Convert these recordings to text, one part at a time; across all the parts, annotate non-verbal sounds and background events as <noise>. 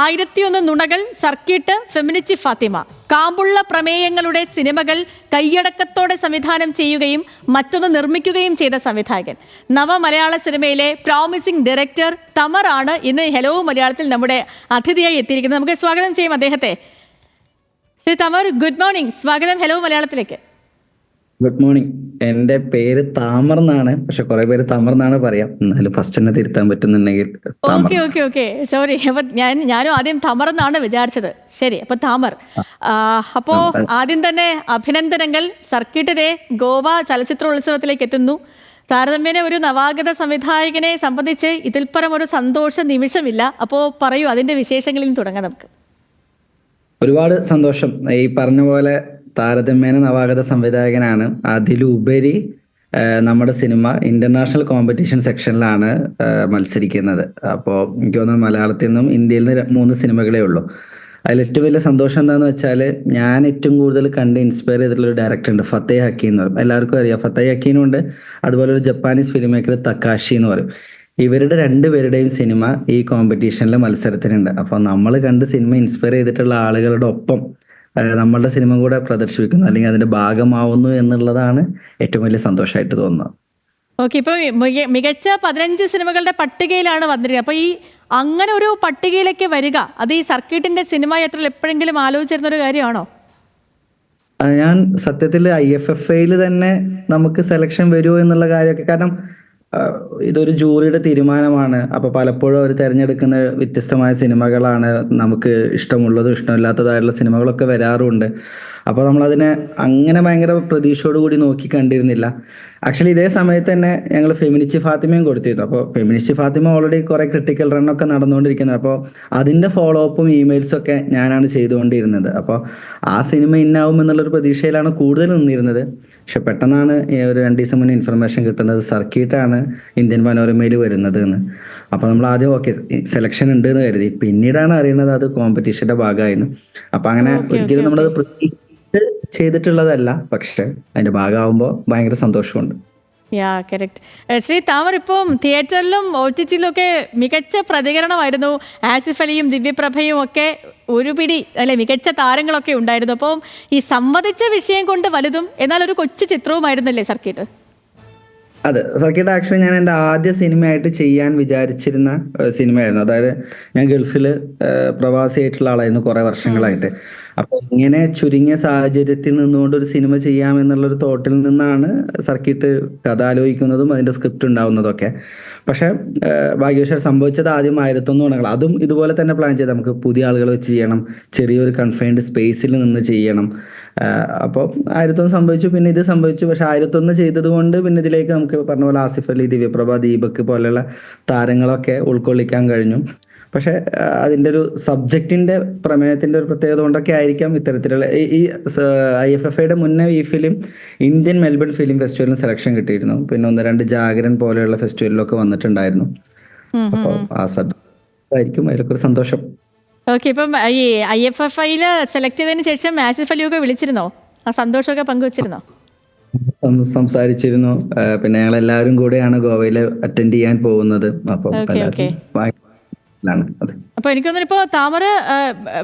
ആയിരത്തിയൊന്ന് നുണകൾ സർക്കിട്ട് ഫെമിനിച്ചി ഫാത്തിമ. കാമ്പുള്ള പ്രമേയങ്ങളുടെ സിനിമകൾ കൈയടക്കത്തോടെ സംവിധാനം ചെയ്യുകയും മറ്റൊന്ന് നിർമ്മിക്കുകയും ചെയ്ത സംവിധായകൻ. നവ മലയാള സിനിമയിലെ പ്രോമിസിംഗ് ഡയറക്ടർ തമറാണ് ഇന്ന് ഹെലോ മലയാളത്തിൽ നമ്മുടെ അതിഥിയായി എത്തിയിരിക്കുന്നത്. നമുക്ക് സ്വാഗതം ചെയ്യും അദ്ദേഹത്തെ. ശ്രീ തമർ ഗുഡ് മോർണിംഗ് സ്വാഗതം ഹെലോ മലയാളത്തിലേക്ക്. Good morning. എന്റെ പേര് താമർ എന്നാണ്. പക്ഷെ കുറെ പേര് താമർ എന്നാണ് പറയാം. എന്നാലും ഫസ്റ്റ് തന്നെ തിരുത്താൻ പറ്റുന്നുണ്ടെങ്കിൽ ഓക്കെ ഓക്കെ ഓക്കെ സോറി അപ്പൊ ഞാൻ ഞാനും ആദ്യം തമർ എന്നാണ് വിചാരിച്ചത്. ശരി അപ്പൊ താമർ. അപ്പോ ആദ്യം തന്നെ അഭിനന്ദനങ്ങൾ. സർക്കിട്ടിലെ ഗോവ ചലച്ചിത്രോത്സവത്തിലേക്ക് എത്തുന്നു. താരതമ്യേന ഒരു നവാഗത സംവിധായകനെ സംബന്ധിച്ച് ഇതിൽ പരം ഒരു സന്തോഷ നിമിഷമില്ല. അപ്പോ പറയൂ അതിന്റെ വിശേഷങ്ങളിൽ തുടങ്ങാം നമുക്ക്. ഒരുപാട് സന്തോഷം. ഈ പറഞ്ഞ പോലെ താരതമ്യേന നവാഗത സംവിധായകനാണ്. അതിലുപരി നമ്മുടെ സിനിമ ഇന്റർനാഷണൽ കോമ്പറ്റീഷൻ സെക്ഷനിലാണ് മത്സരിക്കുന്നത്. അപ്പോൾ എനിക്ക് തോന്നുന്നു മലയാളത്തിൽ നിന്നും ഇന്ത്യയിൽ നിന്ന് മൂന്ന് സിനിമകളേ ഉള്ളൂ. അതിൽ ഏറ്റവും വലിയ സന്തോഷം എന്താണെന്ന് വെച്ചാൽ ഞാൻ ഏറ്റവും കൂടുതൽ കണ്ട് ഇൻസ്പയർ ചെയ്തിട്ടുള്ള ഒരു ഡയറക്ടർ ഉണ്ട് ഫത്തേ ഹക്കി എന്ന് പറയും. എല്ലാവർക്കും അറിയാം ഫത്തേ ഹക്കീനും ഉണ്ട്. അതുപോലെ ഒരു ജപ്പാനീസ് ഫിലിം മേക്കർ തക്കാഷി എന്ന് പറയും. ഇവരുടെ രണ്ടുപേരുടെയും സിനിമ ഈ കോമ്പറ്റീഷനിലെ മത്സരത്തിനുണ്ട്. അപ്പോൾ നമ്മൾ കണ്ട് സിനിമ ഇൻസ്പയർ ചെയ്തിട്ടുള്ള ആളുകളുടെ ഒപ്പം നമ്മളുടെ സിനിമ കൂടെ പ്രദർശിപ്പിക്കുന്നു അല്ലെങ്കിൽ അതിന്റെ ഭാഗമാവുന്നു എന്നുള്ളതാണ് ഏറ്റവും വലിയ സന്തോഷമായിട്ട് തോന്നുന്നത്. ഓക്കെ ഇപ്പോൾ മികച്ച പതിനഞ്ച് സിനിമകളുടെ പട്ടികയിലാണ് വന്നിരിക്കുന്നത്. അപ്പോൾ ഈ അങ്ങനെ ഒരു പട്ടികയിലേക്ക് വരിക അത് ഈ സർക്കിട്ടിന്റെ സിനിമ യാത്രയിൽ എപ്പോഴെങ്കിലും ആലോചിച്ചിരുന്ന ഒരു കാര്യമാണോ ഞാൻ സത്യത്തിൽ ഐ എഫ് എഫ് ഐയിൽ തന്നെ നമുക്ക് സെലക്ഷൻ വരുമോ എന്നുള്ള കാര്യമൊക്കെ കാരണം ഇതൊരു ജൂറിയുടെ തീരുമാനമാണ്. അപ്പൊ പലപ്പോഴും അവർ തിരഞ്ഞെടുക്കുന്ന വ്യത്യസ്തമായ സിനിമകളാണ് നമുക്ക് ഇഷ്ടമുള്ളതും ഇഷ്ടമില്ലാത്തതായിട്ടുള്ള സിനിമകളൊക്കെ വരാറുണ്ട്. അപ്പൊ നമ്മൾ അതിനെ അങ്ങനെ ഭയങ്കര പ്രതീക്ഷയോടുകൂടി നോക്കി കണ്ടിരുന്നില്ല. ആക്ച്വലി ഇതേ സമയത്ത് തന്നെ ഞങ്ങൾ ഫെമിനിസ്റ്റ് ഫാത്തിമയും കൊടുത്തിരുന്നു. അപ്പോൾ ഫെമിനിസ്റ്റ് ഫാത്തിമ ഓൾറെഡി കുറെ ക്രിട്ടിക്കൽ റണ്ണൊക്കെ നടന്നുകൊണ്ടിരിക്കുന്നത്. അപ്പോൾ അതിന്റെ ഫോളോ അപ്പും ഇമെയിൽസും ഒക്കെ ഞാനാണ് ചെയ്തുകൊണ്ടിരുന്നത്. അപ്പോൾ ആ സിനിമ ഇന്നാവും എന്നുള്ളൊരു പ്രതീക്ഷയിലാണ് കൂടുതൽ നിന്നിരുന്നത്. പക്ഷെ പെട്ടെന്നാണ് ഈ ഒരു രണ്ട് ദിവസം മുന്നേ ഇൻഫർമേഷൻ കിട്ടുന്നത്. സർക്കിട്ടാണ് ഇന്ത്യൻ മനോരമയിൽ വരുന്നത് എന്ന്. അപ്പോൾ നമ്മൾ ആദ്യം ഓക്കെ സെലക്ഷൻ ഉണ്ട് എന്ന് കരുതി. പിന്നീടാണ് അറിയുന്നത് അത് കോമ്പറ്റീഷന്റെ ഭാഗമായിരുന്നു. അപ്പൊ അങ്ങനെ ഒരിക്കലും നമ്മളത് ചെയ്തിട്ടുള്ളതല്ല പക്ഷെ അതിന്റെ ഭാഗമാകുമ്പോൾ ഭയങ്കര സന്തോഷമുണ്ട്. യാ കറക്റ്റ്. ശ്രീ താമർ ഇപ്പം തിയേറ്ററിലും ഒ ടി ടിയിലും ഒക്കെ മികച്ച പ്രതികരണമായിരുന്നു. ആസിഫ് അലിയും ദിവ്യപ്രഭയും ഒക്കെ ഒരുപിടി അല്ലെ മികച്ച താരങ്ങളൊക്കെ ഉണ്ടായിരുന്നു. അപ്പം ഈ സംവദിച്ച വിഷയം കൊണ്ട് വലുതും എന്നാൽ ഒരു കൊച്ചു ചിത്രവുമായിരുന്നല്ലേ സർക്കിട്ട് അതെ സർക്കിട്ട് ആക്ച്വലി ഞാൻ എന്റെ ആദ്യ സിനിമയായിട്ട് ചെയ്യാൻ വിചാരിച്ചിരുന്ന സിനിമയായിരുന്നു. അതായത് ഞാൻ ഗൾഫിൽ പ്രവാസിയായിട്ടുള്ള ആളായിരുന്നു കുറെ വർഷങ്ങളായിട്ട്. അപ്പൊ ഇങ്ങനെ ചുരുങ്ങിയ സാഹചര്യത്തിൽ നിന്നുകൊണ്ട് ഒരു സിനിമ ചെയ്യാം എന്നുള്ള ഒരു തോട്ടിൽ നിന്നാണ് സർക്കിട്ട് കഥ ആലോചിക്കുന്നതും അതിന്റെ സ്ക്രിപ്റ്റ് ഉണ്ടാവുന്നതൊക്കെ. പക്ഷെ ഭാഗ്യവശ ഭാഗ്യവശാൽ സംഭവിച്ചത് ആദ്യം ആയിരത്തൊന്ന് ഗുണങ്ങൾ അതും ഇതുപോലെ തന്നെ പ്ലാൻ ചെയ്ത് നമുക്ക് പുതിയ ആളുകൾ വെച്ച് ചെയ്യണം ചെറിയൊരു കൺഫൈൻഡ് സ്പേസിൽ നിന്ന് ചെയ്യണം. അപ്പോൾ ആയിരത്തൊന്ന് സംഭവിച്ചു പിന്നെ ഇത് സംഭവിച്ചു. പക്ഷെ ആയിരത്തൊന്ന് ചെയ്തത് കൊണ്ട് പിന്നെ ഇതിലേക്ക് നമുക്ക് പറഞ്ഞ പോലെ ആസിഫ് അലി ദിവ്യപ്രഭ ദീപക് പോലെയുള്ള താരങ്ങളൊക്കെ ഉൾക്കൊള്ളിക്കാൻ കഴിഞ്ഞു. പക്ഷെ ആഹ് അതിന്റെ ഒരു സബ്ജക്റ്റിന്റെ പ്രമേയത്തിന്റെ ഒരു പ്രത്യേകത കൊണ്ടൊക്കെ ആയിരിക്കാം ഇത്തരത്തിലുള്ള ഈ- ഐ എഫ് എഫ് ഐയുടെ മുന്നേ ഈ ഫിലിം ഇന്ത്യൻ മെൽബൺ ഫിലിം ഫെസ്റ്റിവലിന് സെലക്ഷൻ കിട്ടിയിരുന്നു. പിന്നെ ഒന്ന് രണ്ട് ജാഗരൻ പോലെയുള്ള ഫെസ്റ്റിവലിലൊക്കെ വന്നിട്ടുണ്ടായിരുന്നു. അപ്പോൾ ആ സബ്ജക്റ്റ് ആയിരിക്കും അതിലൊക്കെ സന്തോഷം. ഓക്കെ ഇപ്പം ഈ ഐ എഫ് എഫ് ഐയിൽ സെലക്ട് ചെയ്തതിന് ശേഷം ആസിഫ് അലിയൊക്കെ വിളിച്ചിരുന്നോ? ആ സന്തോഷമൊക്കെ പങ്കുവച്ചിരുന്നോ? സംസാരിച്ചിരുന്നു. പിന്നെ ഞങ്ങൾ എല്ലാവരും കൂടെയാണ് ഗോവയിൽ അറ്റൻഡ് ചെയ്യാൻ പോകുന്നത്. അപ്പം അപ്പോൾ എനിക്കൊന്നും ഇപ്പോൾ താമര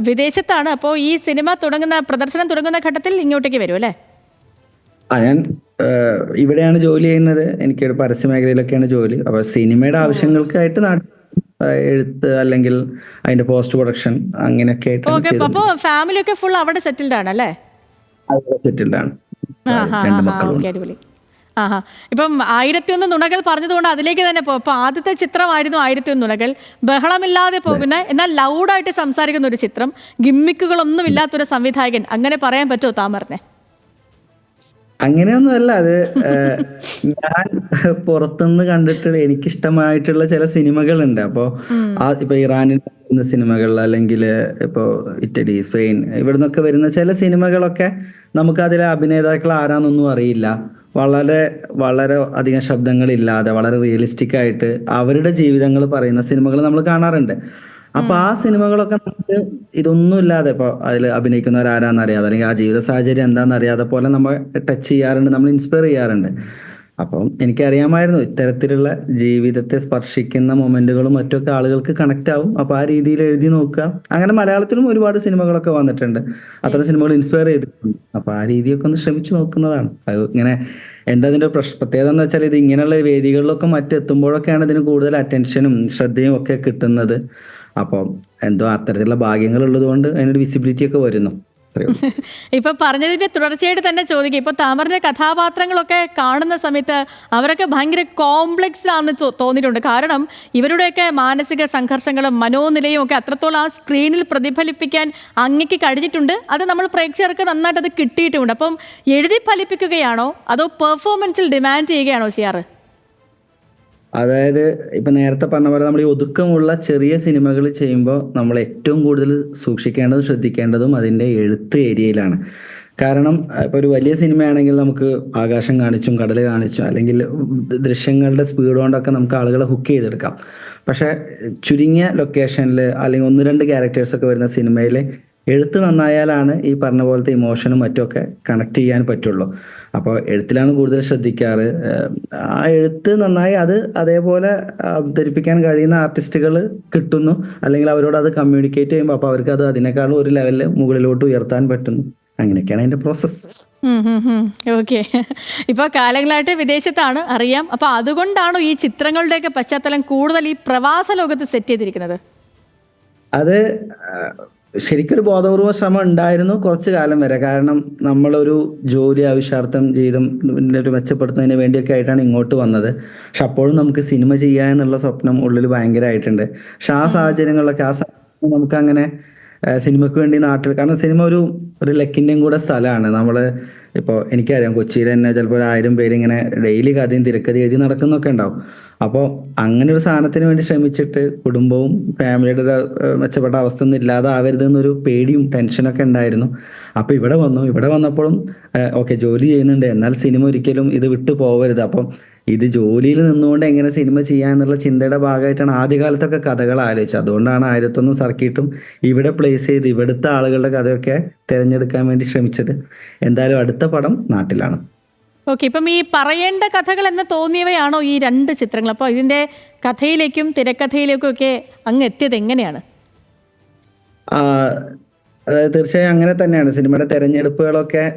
വിദേശത്താണ്. അപ്പോ ഈ സിനിമ തുടങ്ങുന്ന പ്രദർശനം തുടങ്ങുന്ന ഘട്ടത്തിൽ ഇങ്ങോട്ടേക്ക് വരും അല്ലേ? ആ ഞാൻ ഇവിടെയാണ് ജോലി ചെയ്യുന്നത്. എനിക്ക് പരസ്യ മേഖലയിലൊക്കെയാണ് ജോലി. അപ്പൊ സിനിമയുടെ ആവശ്യങ്ങൾക്കായിട്ട് നാട്ടിൽ എഴുത്ത് അല്ലെങ്കിൽ അതിന്റെ പോസ്റ്റ് പ്രൊഡക്ഷൻ അങ്ങനെയൊക്കെ ആയിട്ട് അപ്പോൾ ഫാമിലി ഒക്കെ ഫുൾ അവിടെ സെറ്റിൽഡ് ആണ് അല്ലേ സെറ്റിൽഡ് ആണ് രണ്ട് മക്കളും ആഹാ. ഇപ്പം ആയിരത്തി ഒന്ന് നുണകൾ പറഞ്ഞതുകൊണ്ട് അതിലേക്ക് തന്നെ പോകും അപ്പൊ ആദ്യത്തെ ചിത്രമായിരുന്നു ആയിരത്തി ഒന്ന് നുണകൾ. ബഹളമില്ലാതെ പോകുന്ന എന്നാൽ ലൗഡായിട്ട് സംസാരിക്കുന്ന ഒരു ചിത്രം. ഗിമ്മിക്കുകളൊന്നും ഇല്ലാത്തൊരു സംവിധായകൻ. അങ്ങനെ പറയാൻ പറ്റുമോ താമറിനെ? അങ്ങനെയൊന്നും അല്ല അത് ഞാൻ പുറത്തുനിന്ന് കണ്ടിട്ടുള്ള എനിക്കിഷ്ടമായിട്ടുള്ള ചില സിനിമകളുണ്ട്. അപ്പോ ഇപ്പൊ ഇറാനിൽ വരുന്ന സിനിമകൾ അല്ലെങ്കിൽ ഇപ്പോൾ ഇറ്റലി സ്പെയിൻ ഇവിടുന്നൊക്കെ വരുന്ന ചില സിനിമകളൊക്കെ നമുക്ക് അതിലെ അഭിനേതാക്കൾ ആരാന്നൊന്നും അറിയില്ല. വളരെ വളരെ അധികം ശബ്ദങ്ങളില്ലാതെ വളരെ റിയലിസ്റ്റിക് ആയിട്ട് അവരുടെ ജീവിതങ്ങൾ പറയുന്ന സിനിമകൾ നമ്മൾ കാണാറുണ്ട്. അപ്പൊ ആ സിനിമകളൊക്കെ നമുക്ക് ഇതൊന്നും ഇല്ലാതെ ഇപ്പൊ അതിൽ അഭിനയിക്കുന്നവർ ആരാന്ന് അല്ലെങ്കിൽ ആ ജീവിത സാഹചര്യം എന്താണെന്ന് അറിയാതെ പോലെ നമ്മൾ ടച്ച് ചെയ്യാറുണ്ട് നമ്മൾ ഇൻസ്പയർ ചെയ്യാറുണ്ട്. അപ്പം എനിക്കറിയാമായിരുന്നു ഇത്തരത്തിലുള്ള ജീവിതത്തെ സ്പർശിക്കുന്ന മൊമെന്റുകളും മറ്റൊക്കെ ആളുകൾക്ക് കണക്ട് ആവും. അപ്പൊ ആ രീതിയിൽ എഴുതി നോക്കുക. അങ്ങനെ മലയാളത്തിലും ഒരുപാട് സിനിമകളൊക്കെ വന്നിട്ടുണ്ട്. അത്ര സിനിമകൾ ഇൻസ്പയർ ചെയ്തിട്ടുണ്ട്. അപ്പൊ ആ രീതിയൊക്കെ ഒന്ന് ശ്രമിച്ചു നോക്കുന്നതാണ്. അത് ഇങ്ങനെ എന്താ പ്രശ് പ്രത്യേകത എന്ന് വെച്ചാൽ ഇത് ഇങ്ങനെയുള്ള വേദികളിലൊക്കെ മറ്റെത്തുമ്പോഴൊക്കെയാണ് ഇതിന് കൂടുതൽ അറ്റൻഷനും ശ്രദ്ധയും ഒക്കെ കിട്ടുന്നത്. അപ്പം എന്തോ അത്തരത്തിലുള്ള ഭാഗ്യങ്ങൾ ഉള്ളത് കൊണ്ട് അതിനൊരു വിസിബിലിറ്റി ഒക്കെ വരുന്നു. <laughs> ഇപ്പൊ പറഞ്ഞതിന്റെ തുടർച്ചയായിട്ട് തന്നെ ചോദിക്കും. ഇപ്പൊ താമറിന്റെ കഥാപാത്രങ്ങളൊക്കെ കാണുന്ന സമയത്ത് അവരൊക്കെ ഭയങ്കര കോംപ്ലക്സ് ആണെന്ന് തോന്നിയിട്ടുണ്ട്. കാരണം ഇവരുടെയൊക്കെ മാനസിക സംഘർഷങ്ങളും മനോനിലയും ഒക്കെ അത്രത്തോളം ആ സ്ക്രീനിൽ പ്രതിഫലിപ്പിക്കാൻ അങ്ങക്ക് കഴിഞ്ഞിട്ടുണ്ട്. അത് നമ്മൾ പ്രേക്ഷകർക്ക് നന്നായിട്ട് അത് കിട്ടിയിട്ടുമുണ്ട്. അപ്പം എഴുതി ഫലിപ്പിക്കുകയാണോ? അതോ പെർഫോമൻസിൽ ഡിമാൻഡ് ചെയ്യുകയാണോ ചെയ്യാറ്? അതായത് ഇപ്പൊ നേരത്തെ പറഞ്ഞ പോലെ നമ്മൾ ഈ ഒതുക്കമുള്ള ചെറിയ സിനിമകൾ ചെയ്യുമ്പോൾ നമ്മൾ ഏറ്റവും കൂടുതൽ സൂക്ഷിക്കേണ്ടതും ശ്രദ്ധിക്കേണ്ടതും അതിന്റെ എഴുത്ത് ഏരിയയിലാണ്. കാരണം ഇപ്പൊ ഒരു വലിയ സിനിമയാണെങ്കിൽ നമുക്ക് ആകാശം കാണിച്ചും കടൽ കാണിച്ചും അല്ലെങ്കിൽ ദൃശ്യങ്ങളുടെ സ്പീഡ് കൊണ്ടൊക്കെ നമുക്ക് ആളുകളെ ഹുക്ക് ചെയ്തെടുക്കാം. പക്ഷെ ചുരുങ്ങിയ ലൊക്കേഷനിൽ അല്ലെങ്കിൽ ഒന്ന് രണ്ട് ക്യാരക്ടേഴ്സ് ഒക്കെ വരുന്ന സിനിമയിൽ എഴുത്ത് നന്നായാലാണ് ഈ പറഞ്ഞ പോലത്തെ ഇമോഷനും മറ്റുമൊക്കെ കണക്ട് ചെയ്യാൻ പറ്റുള്ളൂ. അപ്പോൾ എഴുത്തിലാണ് കൂടുതൽ ശ്രദ്ധിക്കാറ്. ആ എഴുത്ത് നന്നായി അത് അതേപോലെ അവതരിപ്പിക്കാൻ കഴിയുന്ന ആർട്ടിസ്റ്റുകൾ കിട്ടുന്നു. അല്ലെങ്കിൽ അവരോട് അത് കമ്മ്യൂണിക്കേറ്റ് ചെയ്യുമ്പോൾ അപ്പോൾ അവർക്ക് അത് അതിനേക്കാളും ഒരു ലെവലിൽ മുകളിലോട്ട് ഉയർത്താൻ പറ്റുന്നു. അങ്ങനെയൊക്കെയാണ് അതിന്റെ പ്രോസസ്സ് ഓക്കെ ഇപ്പോൾ കാലങ്ങളായിട്ട് വിദേശത്താണ് അറിയാം. അപ്പോൾ അതുകൊണ്ടാണോ ഈ ചിത്രങ്ങളുടെയൊക്കെ പശ്ചാത്തലം കൂടുതൽ ഈ പ്രവാസ ലോകത്ത് സെറ്റ് ചെയ്തിരിക്കുന്നത്? അത് ശരിക്കൊരു ബോധപൂർവ ശ്രമം ഉണ്ടായിരുന്നു കുറച്ചു കാലം വരെ. കാരണം നമ്മളൊരു ജോലി ആവശ്യാർത്ഥം ജീവിതം ഒരു മെച്ചപ്പെടുത്തുന്നതിന് വേണ്ടിയൊക്കെ ആയിട്ടാണ് ഇങ്ങോട്ട് വന്നത്. പക്ഷെ അപ്പോഴും നമുക്ക് സിനിമ ചെയ്യുക എന്നുള്ള സ്വപ്നം ഉള്ളിൽ ഭയങ്കരമായിട്ടുണ്ട്. പക്ഷെ ആ സാഹചര്യങ്ങളിലൊക്കെ ആ നമുക്ക് അങ്ങനെ സിനിമയ്ക്ക് വേണ്ടി നാട്ടിൽ കാരണം സിനിമ ഒരു ഒരു ലക്കിന്റെയും കൂടെ സ്ഥലമാണ്. നമ്മൾ ഇപ്പോൾ എനിക്കറിയാം കൊച്ചിയിൽ തന്നെ ചിലപ്പോൾ ഒരു ആയിരം പേര് ഇങ്ങനെ ഡെയിലി കഥയും തിരക്കഥ എഴുതി നടക്കുന്നൊക്കെ ഉണ്ടാവും. അപ്പോൾ അങ്ങനെ ഒരു സാധനത്തിന് വേണ്ടി ശ്രമിച്ചിട്ട് കുടുംബവും ഫാമിലിയുടെ ഒരു മെച്ചപ്പെട്ട അവസ്ഥ ഒന്നും ഇല്ലാതെ ആവരുത് എന്നൊരു പേടിയും ടെൻഷനൊക്കെ ഉണ്ടായിരുന്നു. അപ്പോൾ ഇവിടെ വന്നു. ഇവിടെ വന്നപ്പോഴും ഓക്കെ ജോലി ചെയ്യുന്നുണ്ട്. എന്നാൽ സിനിമ ഒരിക്കലും ഇത് വിട്ടു പോകരുത് അപ്പം ഇത് ജോലിയിൽ നിന്നുകൊണ്ട് എങ്ങനെ സിനിമ ചെയ്യാന്നുള്ള ചിന്തയുടെ ഭാഗമായിട്ടാണ് ആദ്യകാലത്തൊക്കെ കഥകൾ ആലോചിച്ചത്. അതുകൊണ്ടാണ് ആയിരത്തൊന്നും സർക്കിട്ടും ഇവിടെ പ്ലേസ് ചെയ്ത് ഇവിടുത്തെ ആളുകളുടെ കഥയൊക്കെ തിരഞ്ഞെടുക്കാൻ വേണ്ടി ശ്രമിച്ചത്. എന്തായാലും അടുത്ത പടം നാട്ടിലാണ്. ഓക്കെ ഇപ്പം ഈ പറയേണ്ട കഥകൾ എന്ന് തോന്നിയവയാണോ ഈ രണ്ട് ചിത്രങ്ങൾ? അപ്പോൾ ഇതിന്റെ കഥയിലേക്കും തിരക്കഥയിലേക്കും ഒക്കെ അങ്ങ് എത്തിയത് എങ്ങനെയാണ്? ആ, അതായത് തീർച്ചയായും അങ്ങനെ തന്നെയാണ്. സിനിമയുടെ തെരഞ്ഞെടുപ്പുകളൊക്കെ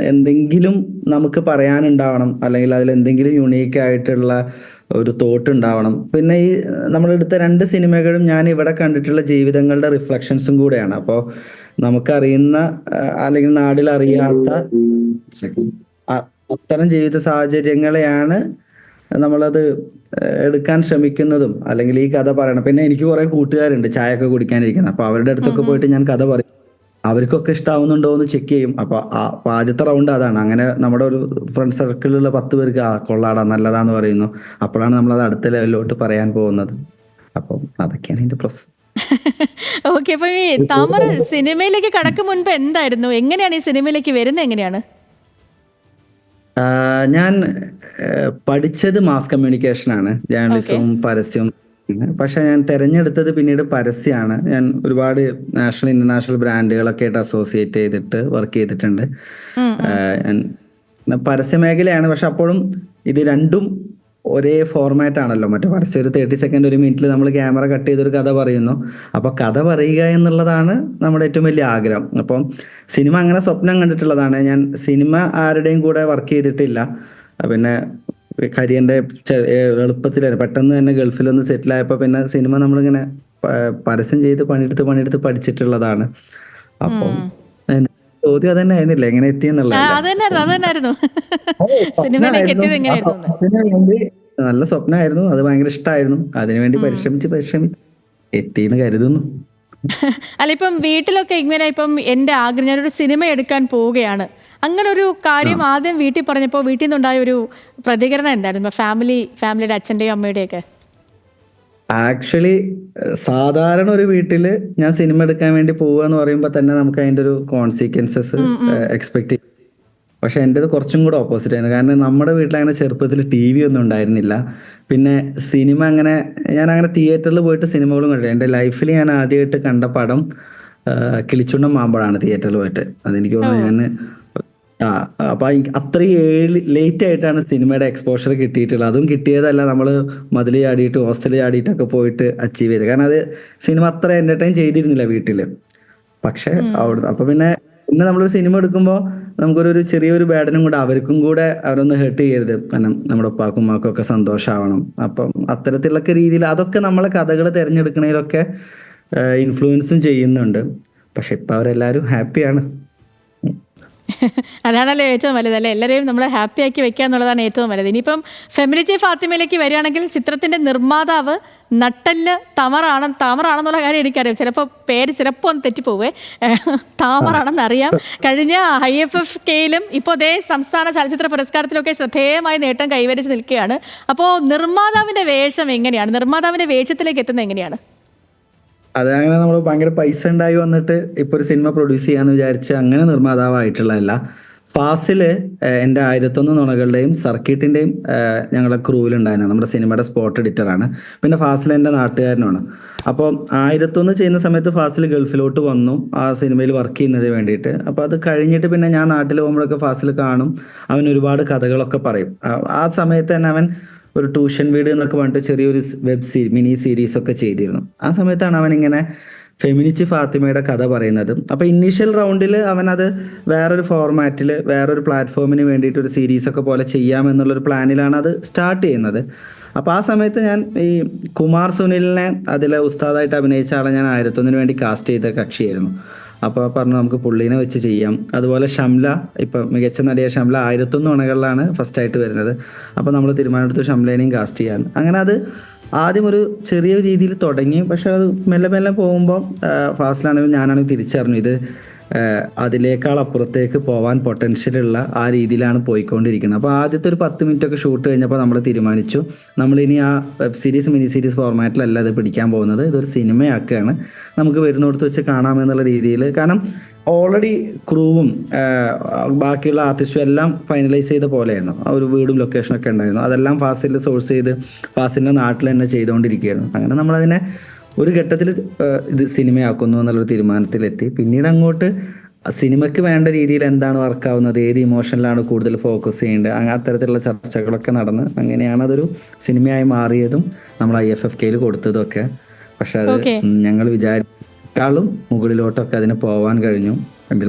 എന്തെങ്കിലും നമുക്ക് പറയാനുണ്ടാവണം. അല്ലെങ്കിൽ അതിൽ എന്തെങ്കിലും യുണീക്ക് ആയിട്ടുള്ള ഒരു തോട്ട് ഉണ്ടാവണം. പിന്നെ ഈ നമ്മളെടുത്ത രണ്ട് സിനിമകളും ഞാൻ ഇവിടെ കണ്ടിട്ടുള്ള ജീവിതങ്ങളുടെ റിഫ്ലക്ഷൻസും കൂടെയാണ്. അപ്പോൾ നമുക്കറിയുന്ന അല്ലെങ്കിൽ നാടിൽ അറിയാത്ത അത്തരം ജീവിത സാഹചര്യങ്ങളെയാണ് നമ്മളത് എടുക്കാൻ ശ്രമിക്കുന്നതും അല്ലെങ്കിൽ ഈ കഥ പറയണം. പിന്നെ എനിക്ക് കുറെ കൂട്ടുകാരുണ്ട് ചായ ഒക്കെ കുടിക്കാനിരിക്കുന്നത് അപ്പൊ അവരുടെ അടുത്തൊക്കെ പോയിട്ട് ഞാൻ കഥ പറയും. അവർക്കൊക്കെ ഇഷ്ടാവുന്നുണ്ടോ എന്ന് ചെക്ക് ചെയ്യും. അപ്പൊ ആദ്യത്തെ റൗണ്ട് അതാണ്. അങ്ങനെ നമ്മുടെ ഒരു ഫ്രണ്ട് സർക്കിളിലുള്ള പത്ത് പേർക്ക് ആ കൊള്ളാടാ നല്ലതാന്ന് പറയുന്നു. അപ്പോഴാണ് നമ്മൾ അത് അടുത്ത ലെവലിലോട്ട് പറയാൻ പോകുന്നത്. അപ്പം അതൊക്കെയാണ് എന്റെ പ്രോസസ് <laughs> ഓക്കെ അപ്പം ഈ താമര സിനിമയിലേക്ക് കടക്കും മുൻപ് എന്തായിരുന്നു? എങ്ങനെയാണ് ഈ സിനിമയിലേക്ക് വരുന്നത്? എങ്ങനെയാണ്? ഞാൻ പഠിച്ചത് മാസ് കമ്മ്യൂണിക്കേഷൻ ആണ്. ജേർണലിസവും പരസ്യവും പക്ഷെ ഞാൻ തെരഞ്ഞെടുത്തത് പിന്നീട് പരസ്യമാണ് ഞാൻ ഒരുപാട് നാഷണൽ ഇന്റർനാഷണൽ ബ്രാൻഡുകളൊക്കെ ആയിട്ട് അസോസിയേറ്റ് ചെയ്തിട്ട് വർക്ക് ചെയ്തിട്ടുണ്ട്. ഞാൻ പരസ്യ മേഖലയാണ് പക്ഷെ അപ്പോഴും ഇത് രണ്ടും ഒരേ ഫോർമാറ്റ് ആണല്ലോ. മറ്റേ പരസ്യം ഒരു തേർട്ടി സെക്കൻഡ് ഒരു മിനിറ്റിൽ നമ്മൾ ക്യാമറ കട്ട് ചെയ്തൊരു കഥ പറയുന്നു. അപ്പൊ കഥ പറയുക എന്നുള്ളതാണ് നമ്മുടെ ഏറ്റവും വലിയ ആഗ്രഹം. അപ്പം സിനിമ അങ്ങനെ സ്വപ്നം കണ്ടിട്ടുള്ളതാണ്. ഞാൻ സിനിമ ആരുടെയും കൂടെ വർക്ക് ചെയ്തിട്ടില്ല. പിന്നെ കരിയറിന്റെ എളുപ്പത്തിലായിരുന്നു പെട്ടെന്ന് തന്നെ ഗൾഫിലൊന്ന് സെറ്റിൽ ആയപ്പോ പിന്നെ സിനിമ നമ്മളിങ്ങനെ പരസ്യം ചെയ്ത് പണിയെടുത്ത് പണിയെടുത്ത് പഠിച്ചിട്ടുള്ളതാണ്. അപ്പം ചോദ്യം അതന്നെ ആയിരുന്നില്ല? എങ്ങനെ എത്തിയെന്നുള്ളത് സിനിമയിലേക്ക് <laughs> എത്തിയത് എങ്ങനെയായിരുന്നു? നല്ല സ്വപ്നമായിരുന്നു അത് ഭയങ്കര ഇഷ്ടമായിരുന്നു അതിനുവേണ്ടി പരിശ്രമിച്ച് പരിശ്രമിച്ച് എത്തിയെന്ന് കരുതുന്നു. <laughs> അല്ല ഇപ്പം വീട്ടിലൊക്കെ ഇങ്ങനെ ഇപ്പം എന്റെ ആഗ്രഹം ഞാനൊരു സിനിമ എടുക്കാൻ പോവുകയാണ്. അങ്ങനെ ഒരു കാര്യം ആദ്യം വീട്ടിൽ പറഞ്ഞപ്പോൾ വീട്ടിൽ നിന്നുണ്ടായ ഒരു പ്രതികരണം എന്തായിരുന്നു? ഫാമിലി ഫാമിലിയുടെ അച്ഛന്റെയും അമ്മയുടെയൊക്കെ? ആക്ച്വലി സാധാരണ ഒരു വീട്ടിൽ ഞാൻ സിനിമ എടുക്കാൻ വേണ്ടി പോവുക എന്ന് പറയുമ്പോൾ തന്നെ നമുക്ക് അതിന്റെ ഒരു കോൺസിക്വൻസസ് എക്സ്പെക്ട് ചെയ്യും. പക്ഷെ എന്റെത് കുറച്ചും കൂടെ ഓപ്പോസിറ്റ് ആയിരുന്നു. കാരണം നമ്മുടെ വീട്ടിൽ അങ്ങനെ ചെറുപ്പത്തിൽ ടി വി ഒന്നും ഉണ്ടായിരുന്നില്ല. പിന്നെ സിനിമ അങ്ങനെ ഞാൻ അങ്ങനെ തിയേറ്ററിൽ പോയിട്ട് സിനിമകളും കണ്ടില്ല എന്റെ ലൈഫിൽ ഞാൻ ആദ്യമായിട്ട് കണ്ട പടം കിളിച്ചുണ്ടൻ മാമ്പഴാണ് തിയേറ്ററിൽ പോയിട്ട്. അതെനിക്ക് തോന്നുന്നു ഞാൻ ആ അപ്പൊ അത്രയും ഏഴ് ലേറ്റ് ആയിട്ടാണ് സിനിമയുടെ എക്സ്പോഷർ കിട്ടിയിട്ടുള്ളത്. അതും കിട്ടിയതല്ല നമ്മൾ മതിൽ ചാടിയിട്ട് ഹോസ്റ്റൽ ചാടിയിട്ടൊക്കെ പോയിട്ട് അച്ചീവ് ചെയ്ത് കാരണം അത് സിനിമ അത്ര എന്റർടൈൻ ചെയ്തിരുന്നില്ല വീട്ടിൽ. പക്ഷെ അവിടെ അപ്പൊ പിന്നെ പിന്നെ നമ്മളൊരു സിനിമ എടുക്കുമ്പോൾ നമുക്കൊരു ചെറിയൊരു ബാഡനും കൂടെ അവർക്കും കൂടെ അവരൊന്ന് ഹേർട്ട് ചെയ്യരുത്. കാരണം നമ്മുടെ ഉപ്പാക്കും ഉമ്മാക്കും ഒക്കെ സന്തോഷമാവണം അപ്പം അത്തരത്തിലൊക്കെ രീതിയിൽ അതൊക്കെ നമ്മളെ കഥകൾ തിരഞ്ഞെടുക്കുന്നതിലൊക്കെ ഇൻഫ്ലുവൻസും ചെയ്യുന്നുണ്ട്. പക്ഷെ ഇപ്പം അവരെല്ലാവരും ഹാപ്പിയാണ് അതാണല്ലോ ഏറ്റവും വലുത് അല്ലേ? എല്ലാവരെയും നമ്മളെ ഹാപ്പി ആക്കി വെക്കുക എന്നുള്ളതാണ് ഏറ്റവും വലുത്. ഇനിയിപ്പം ഫെമിനിറ്റി ഫാത്തിമയിലേക്ക് വരികയാണെങ്കിൽ ചിത്രത്തിന്റെ നിർമ്മാതാവ് നട്ടൽ തമറാണ് തമറാണെന്നുള്ള കാര്യം എനിക്കറിയാം. ചിലപ്പോൾ പേര് ചിലപ്പോൾ ഒന്ന് തെറ്റിപ്പോവേ. താമറാണെന്ന് അറിയാം. കഴിഞ്ഞ ഐ എഫ് എഫ് കെയിലും ഇപ്പോൾ അതേ സംസ്ഥാന ചലച്ചിത്ര പുരസ്കാരത്തിലൊക്കെ ശ്രദ്ധേയമായ നേട്ടം കൈവരിച്ച് നിൽക്കുകയാണ്. അപ്പോൾ നിർമ്മാതാവിന്റെ വേഷം എങ്ങനെയാണ്? നിർമ്മാതാവിന്റെ വേഷത്തിലേക്ക് എത്തുന്നത് എങ്ങനെയാണ്? അത് അങ്ങനെ നമ്മൾ ഭയങ്കര പൈസ ഉണ്ടായി വന്നിട്ട് ഇപ്പൊ ഒരു സിനിമ പ്രൊഡ്യൂസ് ചെയ്യാന്ന് വിചാരിച്ച് അങ്ങനെ നിർമ്മാതാവായിട്ടുള്ളതല്ല. ഫാസിൽ എന്റെ ആയിരത്തൊന്ന് നുണകളുടെയും സർക്കിട്ടിന്റെയും ഞങ്ങളുടെ ക്രൂവിലുണ്ടായിരുന്നു നമ്മുടെ സിനിമയുടെ സ്പോട്ട് എഡിറ്ററാണ് പിന്നെ ഫാസിൽ എന്റെ നാട്ടുകാരനാണ്. അപ്പോൾ ആയിരത്തൊന്ന് ചെയ്യുന്ന സമയത്ത് ഫാസിൽ ഗൾഫിലോട്ട് വന്നു. ആ സിനിമയിൽ വർക്ക് ചെയ്യുന്നതിന് വേണ്ടിയിട്ട്. അപ്പോൾ അത് കഴിഞ്ഞിട്ട് പിന്നെ ഞാൻ നാട്ടിൽ പോകുമ്പോഴൊക്കെ ഫാസിൽ കാണും. അവൻ ഒരുപാട് കഥകളൊക്കെ പറയും. ആ സമയത്ത് തന്നെ അവൻ ഒരു ട്യൂഷൻ വീട് എന്നൊക്കെ പറഞ്ഞിട്ട് ചെറിയൊരു വെബ് സീ മിനി സീരീസ് ഒക്കെ ചെയ്തിരുന്നു. ആ സമയത്താണ് അവൻ ഇങ്ങനെ ഫെമിനിച്ച് ഫാത്തിമയുടെ കഥ പറയുന്നത്. അപ്പൊ ഇനീഷ്യൽ റൗണ്ടിൽ അവൻ അത് വേറൊരു ഫോർമാറ്റിൽ വേറൊരു പ്ലാറ്റ്ഫോമിന് വേണ്ടിയിട്ട് ഒരു സീരീസ് ഒക്കെ പോലെ ചെയ്യാമെന്നുള്ളൊരു പ്ലാനിലാണ് അത് സ്റ്റാർട്ട് ചെയ്യുന്നത്. അപ്പോൾ ആ സമയത്ത് ഞാൻ ഈ കുമാർ സുനിലിനെ അതിലെ ഉസ്താദായിട്ട് അഭിനയിച്ച ആളെ ഞാൻ ആയിരത്തൊന്നിന് വേണ്ടി കാസ്റ്റ് ചെയ്ത കക്ഷിയായിരുന്നു. അപ്പോൾ പറഞ്ഞു നമുക്ക് പുള്ളീനെ വെച്ച് ചെയ്യാം. അതുപോലെ ഷംല ഇപ്പൊ മികച്ച നടിയ ഷംല ആയിരത്തൊന്ന് ഉണകളിലാണ് ഫസ്റ്റ് ആയിട്ട് വരുന്നത്. അപ്പോൾ നമ്മൾ തീരുമാനമെടുത്തു ഷംലേനെയും കാസ്റ്റ് ചെയ്യാൻ. അങ്ങനെ അത് ആദ്യം ഒരു ചെറിയ രീതിയിൽ തുടങ്ങി. പക്ഷെ അത് മെല്ലെ മെല്ലെ പോകുമ്പോൾ ഫാസ്റ്റിലാണെങ്കിലും ഞാനാണെങ്കിൽ തിരിച്ചറിഞ്ഞു. ഇത് അതിലേക്കാൾ അപ്പുറത്തേക്ക് പോവാൻ പൊട്ടൻഷ്യൽ ഉള്ള ആ രീതിയിലാണ് പോയിക്കൊണ്ടിരിക്കുന്നത്. അപ്പോൾ ആദ്യത്തെ ഒരു പത്ത് മിനിറ്റ് ഒക്കെ ഷൂട്ട് കഴിഞ്ഞപ്പോൾ നമ്മൾ തീരുമാനിച്ചു. നമ്മൾ ഇനി ആ വെബ് സീരീസ് മിനി സീരീസ് ഫോർമാറ്റിലല്ല ഇത് പിടിക്കാൻ പോകുന്നത്. ഇതൊരു സിനിമയാക്കുകയാണ് നമുക്ക് വരുന്നിടത്ത് വെച്ച് കാണാമെന്നുള്ള രീതിയിൽ. കാരണം ഓൾറെഡി ക്രൂവും ബാക്കിയുള്ള ആർട്ടിസ്റ്റും എല്ലാം ഫൈനലൈസ് ചെയ്ത പോലെയായിരുന്നു. ഒരു വീടും ലൊക്കേഷനൊക്കെ ഉണ്ടായിരുന്നു. അതെല്ലാം ഫാസിൽ സോഴ്സ് ചെയ്ത് ഫാസിലിന്റെ നാട്ടിൽ തന്നെ ചെയ്തുകൊണ്ടിരിക്കുകയായിരുന്നു. അങ്ങനെ നമ്മളതിനെ ഒരു ഘട്ടത്തിൽ ഇത് സിനിമയാക്കുന്നു എന്നുള്ളൊരു തീരുമാനത്തിലെത്തി. പിന്നീട് അങ്ങോട്ട് സിനിമയ്ക്ക് വേണ്ട രീതിയിൽ എന്താണ് വർക്കാവുന്നത് ഏത് ഇമോഷനിലാണ് കൂടുതൽ ഫോക്കസ് ചെയ്യേണ്ടത് അങ്ങനെ അത്തരത്തിലുള്ള ചർച്ചകളൊക്കെ നടന്ന് അങ്ങനെയാണ് അതൊരു സിനിമയായി മാറിയതും നമ്മൾ ഐ എഫ് എഫ് കെയിൽ കൊടുത്തതും ഒക്കെ പക്ഷെ അത്. ഞങ്ങൾ വിചാരിക്കാളും മുകളിലോട്ടൊക്കെ അതിന് പോവാൻ കഴിഞ്ഞു.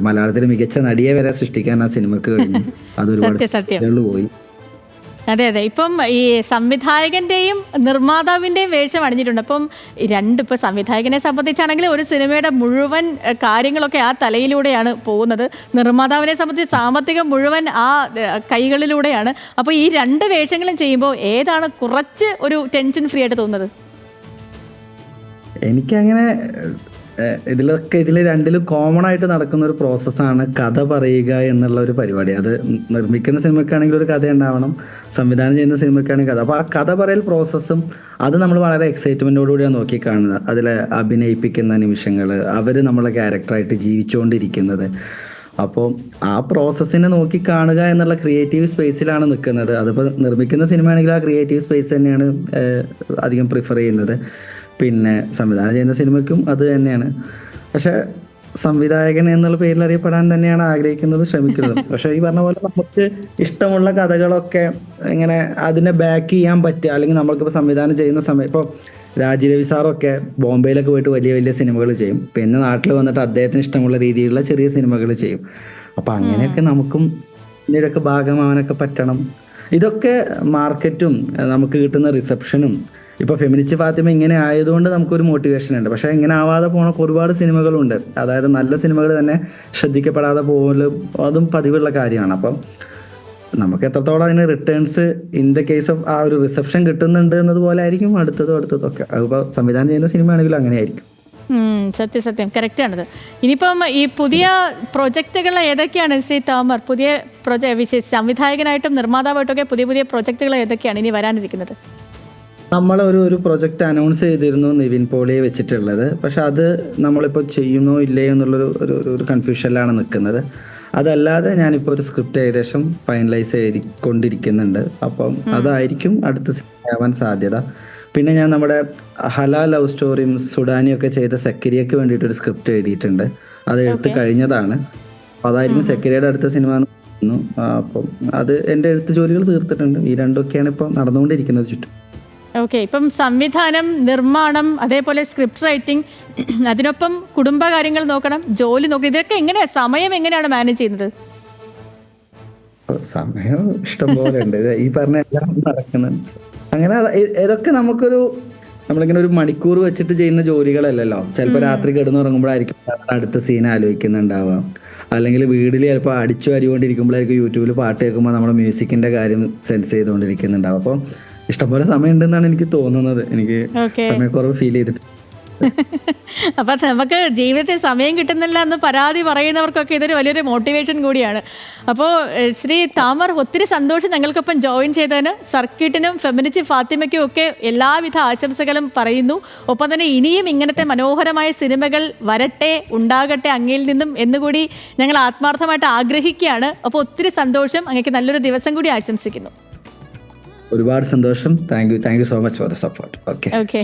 മലയാളത്തിൽ മികച്ച നടിയെ വരെ സൃഷ്ടിക്കാൻ ആ സിനിമക്ക് കഴിഞ്ഞു. <laughs> ഇതേയുള്ളൂ പോയി. അതെ അതെ. ഇപ്പം ഈ സംവിധായകന്റെയും നിർമ്മാതാവിന്റെയും വേഷം അണിഞ്ഞിട്ടുണ്ട്. അപ്പം രണ്ട് ഇപ്പം സംവിധായകനെ സംബന്ധിച്ചാണെങ്കിൽ ഒരു സിനിമയുടെ മുഴുവൻ കാര്യങ്ങളൊക്കെ ആ തലയിലൂടെയാണ് പോകുന്നത്. നിർമ്മാതാവിനെ സംബന്ധിച്ച് സാമ്പത്തികം മുഴുവൻ ആ കൈകളിലൂടെയാണ്. അപ്പോൾ ഈ രണ്ട് വേഷങ്ങളും ചെയ്യുമ്പോൾ ഏതാണ് കുറച്ച് ഒരു ടെൻഷൻ ഫ്രീ ആയിട്ട് തോന്നുന്നത്? എനിക്കങ്ങനെ ഇതിലൊക്കെ ഇതിൽ രണ്ടിലും കോമൺ ആയിട്ട് നടക്കുന്ന ഒരു പ്രോസസ്സാണ് കഥ പറയുക എന്നുള്ള ഒരു പരിപാടി. അത് നിർമ്മിക്കുന്ന സിനിമയ്ക്കാണെങ്കിൽ ഒരു കഥ ഉണ്ടാവണം സംവിധാനം ചെയ്യുന്ന സിനിമയ്ക്കാണെങ്കിൽ കഥ. അപ്പോൾ ആ കഥ പറയൽ പ്രോസസ്സും അത് നമ്മൾ വളരെ എക്സൈറ്റ്മെന്റോടുകൂടിയാണ് നോക്കി കാണുന്നത്. അതിൽ അഭിനയിപ്പിക്കുന്ന നിമിഷങ്ങൾ അവർ നമ്മളെ ക്യാരക്ടറായിട്ട് ജീവിച്ചുകൊണ്ടിരിക്കുന്നത് അപ്പോൾ ആ പ്രോസസ്സിനെ നോക്കി കാണുക എന്നുള്ള ക്രിയേറ്റീവ് സ്പേസിലാണ് നിൽക്കുന്നത്. അതിപ്പോൾ നിർമ്മിക്കുന്ന സിനിമയാണെങ്കിൽ ആ ക്രിയേറ്റീവ് സ്പേസ് തന്നെയാണ് അധികം പ്രിഫർ ചെയ്യുന്നത്. പിന്നെ സംവിധാനം ചെയ്യുന്ന സിനിമയ്ക്കും അത് തന്നെയാണ്. പക്ഷെ സംവിധായകൻ എന്നുള്ള പേരിൽ അറിയപ്പെടാൻ തന്നെയാണ് ആഗ്രഹിക്കുന്നത് ശ്രമിക്കുന്നത്. <laughs> പക്ഷെ ഈ പറഞ്ഞ പോലെ നമുക്ക് ഇഷ്ടമുള്ള കഥകളൊക്കെ ഇങ്ങനെ അതിനെ ബാക്ക് ചെയ്യാൻ പറ്റുക അല്ലെങ്കിൽ നമ്മൾക്കിപ്പോൾ സംവിധാനം ചെയ്യുന്ന സമയം ഇപ്പോൾ രാജരവി സാറൊക്കെ ബോംബെയിലൊക്കെ പോയിട്ട് വലിയ വലിയ സിനിമകൾ ചെയ്യും. പിന്നെ നാട്ടിൽ വന്നിട്ട് അദ്ദേഹത്തിന് ഇഷ്ടമുള്ള രീതിയിലുള്ള ചെറിയ സിനിമകൾ ചെയ്യും. അപ്പൊ അങ്ങനെയൊക്കെ നമുക്കും ഇതിന്റെയൊക്കെ ഭാഗമാവാനൊക്കെ പറ്റണം. ഇതൊക്കെ മാർക്കറ്റും നമുക്ക് കിട്ടുന്ന റിസപ്ഷനും ഇപ്പൊ ഫെമിനിച്ച് ഫാത്തിമ ഇങ്ങനെ ആയതുകൊണ്ട് നമുക്കൊരു മോട്ടിവേഷൻ ഉണ്ട്. പക്ഷേ ഇങ്ങനെ ആവാതെ പോണ ഒരുപാട് സിനിമകളുണ്ട്. അതായത് നല്ല സിനിമകൾ തന്നെ ശ്രദ്ധിക്കപ്പെടാതെ പോലും അതും പതിവുള്ള കാര്യമാണ്. അപ്പം നമുക്ക് എത്രത്തോളം അതിന് returns in the case of ആ ഒരു റിസപ്ഷൻ കിട്ടുന്നുണ്ട് എന്നതുപോലെ ആയിരിക്കും അടുത്തതും അടുത്തതും ഒക്കെ. അതിപ്പോൾ സംവിധാനം ചെയ്യുന്ന സിനിമയാണെങ്കിലും അങ്ങനെ ആയിരിക്കും. സത്യ സത്യം. കറക്റ്റാണിത് ഇനിയിപ്പം ഈ പുതിയ പ്രൊജക്റ്റുകൾ ഏതൊക്കെയാണ് ശ്രീ തോമർ? പുതിയ പ്രൊജ വിശേഷ സംവിധായകനായിട്ടും നിർമ്മാതാവായിട്ടും പുതിയ പുതിയ പ്രൊജക്റ്റുകൾ ഏതൊക്കെയാണ് ഇനി വരാനിരിക്കുന്നത്? നമ്മൾ ഒരു ഒരു പ്രൊജക്റ്റ് അനൗൺസ് ചെയ്തിരുന്നു നിവിൻ പോളിയെ വെച്ചിട്ടുള്ളത്. പക്ഷെ അത് നമ്മളിപ്പോൾ ചെയ്യുന്നോ ഇല്ലയോ എന്നുള്ളൊരു ഒരു ഒരു- കൺഫ്യൂഷനിലാണ് നിൽക്കുന്നത്. അതല്ലാതെ ഞാനിപ്പോൾ ഒരു സ്ക്രിപ്റ്റ് ഏകദേശം ഫൈനലൈസ് ചെയ്തിക്കൊണ്ടിരിക്കുന്നുണ്ട് അപ്പം അതായിരിക്കും അടുത്ത ആവാൻ സാധ്യത. പിന്നെ ഞാൻ നമ്മുടെ ഹല ലവ് സ്റ്റോറിയും സുഡാനിയും ഒക്കെ ചെയ്ത സെക്കരിയയ്ക്ക് വേണ്ടിയിട്ട് ഒരു സ്ക്രിപ്റ്റ് എഴുതിയിട്ടുണ്ട്. അത് എഴുത്ത് കഴിഞ്ഞതാണ്. അതായിരിക്കും സെക്കരിയുടെ അടുത്ത സിനിമ അപ്പം അത് എന്റെ എഴുത്ത് ജോലികൾ തീർത്തിട്ടുണ്ട്. ഈ രണ്ടൊക്കെയാണ് ഇപ്പം നടന്നുകൊണ്ടിരിക്കുന്നത് ചുറ്റും. ഓക്കെ ഇപ്പം സംവിധാനം നിർമ്മാണം അതേപോലെ സ്ക്രിപ്റ്റ് റൈറ്റിംഗ് <clears throat> അതിനൊപ്പം കുടുംബകാര്യങ്ങൾ നോക്കണം ജോലി നോക്കണം ഇതൊക്കെ എങ്ങനെയാണ് സമയം എങ്ങനെയാണ് മാനേജ് ചെയ്യുന്നത്? സമയം ഇഷ്ടംപോലെ ഉണ്ട്. ഈ പറഞ്ഞ എല്ലാം നടക്കുന്നുണ്ട്. അങ്ങനെ ഇതൊക്കെ നമുക്കൊരു നമ്മളിങ്ങനെ ഒരു മണിക്കൂർ വെച്ചിട്ട് ചെയ്യുന്ന ജോലികളല്ലല്ലോ. ചിലപ്പോൾ രാത്രി കിടന്നുറങ്ങുമ്പോഴായിരിക്കും അടുത്ത സീൻ ആലോചിക്കുന്നുണ്ടാവാം അല്ലെങ്കിൽ വീട്ടിൽ ചിലപ്പോൾ അടിച്ചു അരികൊണ്ടിരിക്കുമ്പോഴായിരിക്കും യൂട്യൂബിൽ പാട്ട് കേൾക്കുമ്പോൾ നമ്മുടെ മ്യൂസിക്കിന്റെ കാര്യം സെൻസ് ചെയ്തുകൊണ്ടിരിക്കുന്നുണ്ടാവും അപ്പം ഇഷ്ടംപോലെ സമയമുണ്ടെന്നാണ് എനിക്ക് തോന്നുന്നത്. എനിക്ക് സമയക്കുറവ് ഫീൽ ചെയ്തിട്ട്. <laughs> അപ്പൊ നമുക്ക് ജീവിതത്തിൽ സമയം കിട്ടുന്നില്ല എന്ന് പരാതി പറയുന്നവർക്കൊക്കെ ഇതൊരു വലിയൊരു മോട്ടിവേഷൻ കൂടിയാണ്. അപ്പോൾ ശ്രീ താമർ ഒത്തിരി സന്തോഷം ഞങ്ങൾക്കൊപ്പം ജോയിൻ ചെയ്തതിന്. സർക്കിട്ടിനും ഫെമിനിച്ച് ഫാത്തിമയ്ക്കും ഒക്കെ എല്ലാവിധ ആശംസകളും പറയുന്നു. ഒപ്പം തന്നെ ഇനിയും ഇങ്ങനത്തെ മനോഹരമായ സിനിമകൾ വരട്ടെ ഉണ്ടാകട്ടെ അങ്ങയിൽ നിന്നും എന്നുകൂടി ഞങ്ങൾ ആത്മാർത്ഥമായിട്ട് ആഗ്രഹിക്കുകയാണ്. അപ്പോൾ ഒത്തിരി സന്തോഷം. അങ്ങക്ക് നല്ലൊരു ദിവസം കൂടി ആശംസിക്കുന്നു. ഒരുപാട് സന്തോഷം. Thank you thank you so much for the support okay okay